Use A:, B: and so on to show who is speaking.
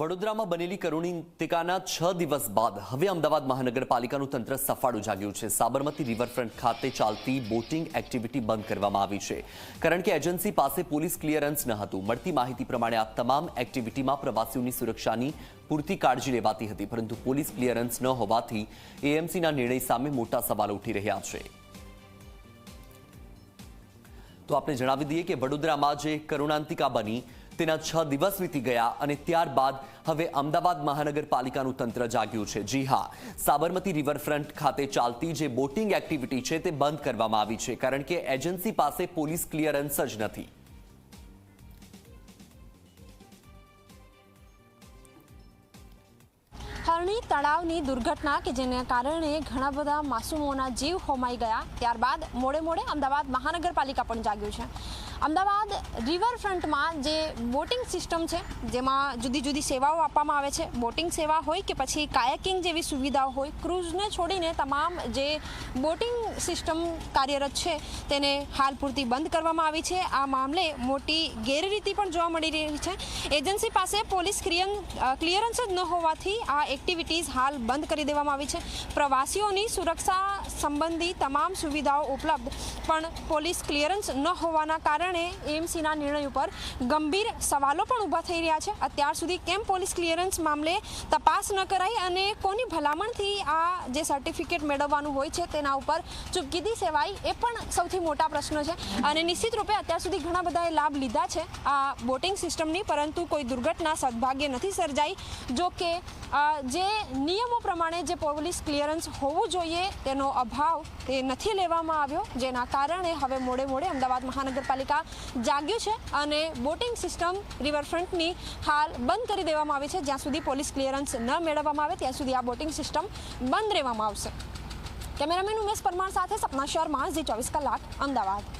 A: વડોદરામાં બનેલી કરુણિતિકાના છ દિવસ બાદ હવે અમદાવાદ મહાનગરપાલિકાનું તંત્ર સફાળું જાગ્યું છે. સાબરમતી રિવરફ્રન્ટ ખાતે ચાલતી બોટિંગ એક્ટિવિટી બંધ કરવામાં આવી છે. કારણ કે એજન્સી પાસે પોલીસ ક્લિયરન્સ ન હતું. મળતી માહિતી પ્રમાણે આ તમામ એક્ટિવિટીમાં પ્રવાસીઓની સુરક્ષાની પૂરતી કાળજી લેવાતી હતી. પરંતુ પોલીસ ક્લિયરન્સ ન હોવાથી એએમસીના નિર્ણય સામે મોટા સવાલો ઉઠી રહ્યા છે. તો આપણે જણાવી દઈએ કે વડોદરામાં જે કરુણાંતિકા બની તેના છ દિવસ વીતી ગયા અને ત્યારબાદ હવે અમદાવાદ મહાનગરપાલિકાનું તંત્ર જાગ્યું છે. જી હા, સાબરમતી રિવરફ્રન્ટ ખાતે ચાલતી જે બોટિંગ એક્ટિવિટી છે તે બંધ કરવામાં આવી છે, કારણ કે એજન્સી પાસે પોલીસ ક્લિયરન્સ જ નથી.
B: હરણી તળાવની દુર્ઘટના કે જેને કારણે ઘણા બધા માસૂમોના જીવ હોમાઈ ગયા. ત્યારબાદ મોડે મોડે અમદાવાદ મહાનગરપાલિકા પણ જાગ્યું છે. અમદાવાદ રિવરફ્રન્ટમાં જે બોટિંગ સિસ્ટમ છે, જેમાં જુદી જુદી સેવાઓ આપવામાં આવે છે. બોટિંગ સેવા હોય કે પછી કાયાકિંગ જેવી સુવિધાઓ હોય, ક્રૂઝને છોડીને તમામ જે બોટિંગ સિસ્ટમ કાર્યરત છે, તેને હાલ પૂરતી બંધ કરવામાં આવી છે. આ મામલે મોટી ગેરરીતિ પણ જોવા મળી રહી છે. એજન્સી પાસે પોલીસ ક્લિયરન્સ જ ન હોવાથી આ એક્ટિવિટીઝ હાલ બંધ કરી દેવામાં આવી છે. પ્રવાસીઓની સુરક્ષા સંબંધી તમામ સુવિધાઓ ઉપલબ્ધ પણ પોલીસ ક્લિયરન્સ ન હોવાના કારણે એમસીના નિર્ણય ઉપર ગંભીર સવાલો પણ ઊભા થઈ રહ્યા છે. અત્યાર સુધી કેમ પોલીસ ક્લિયરન્સ મામલે તપાસ ન કરાઈ અને કોની ભલામણથી આ જે સર્ટિફિકેટ મેળવવાનું હોય છે તેના ઉપર ચૂપકીદી સેવાઈ એ પણ સૌથી મોટા પ્રશ્ન છે. અને નિશ્ચિત રૂપે અત્યાર સુધી ઘણા બધાએ લાભ લીધા છે આ બોટિંગ સિસ્ટમની પરંતુ કોઈ દુર્ઘટના સદભાગ્ય નથી સર્જાઈ. જો કે અ, જે નિયમો પ્રમાણે જે પોલીસ ક્લિયરન્સ હોવું જોઈએ તેનો અભાવ તે નથી લેવામાં આવ્યો, જેના કારણે હવે મોડે મોડે અમદાવાદ મહાનગરપાલિકા જાગ્યું છે અને બોટિંગ સિસ્ટમ રિવરફ્રન્ટની હાલ બંધ કરી દેવામાં આવી છે. જ્યાં સુધી પોલીસ ક્લિયરન્સ ન મેળવવામાં આવે, ત્યાં સુધી આ બોટિંગ સિસ્ટમ બંધ રહેવામાં આવશે. કેમેરામેન ઉમેશ પરમાર સાથે સપના શર્મા, ઝી ચોવીસ કલાક, અમદાવાદ.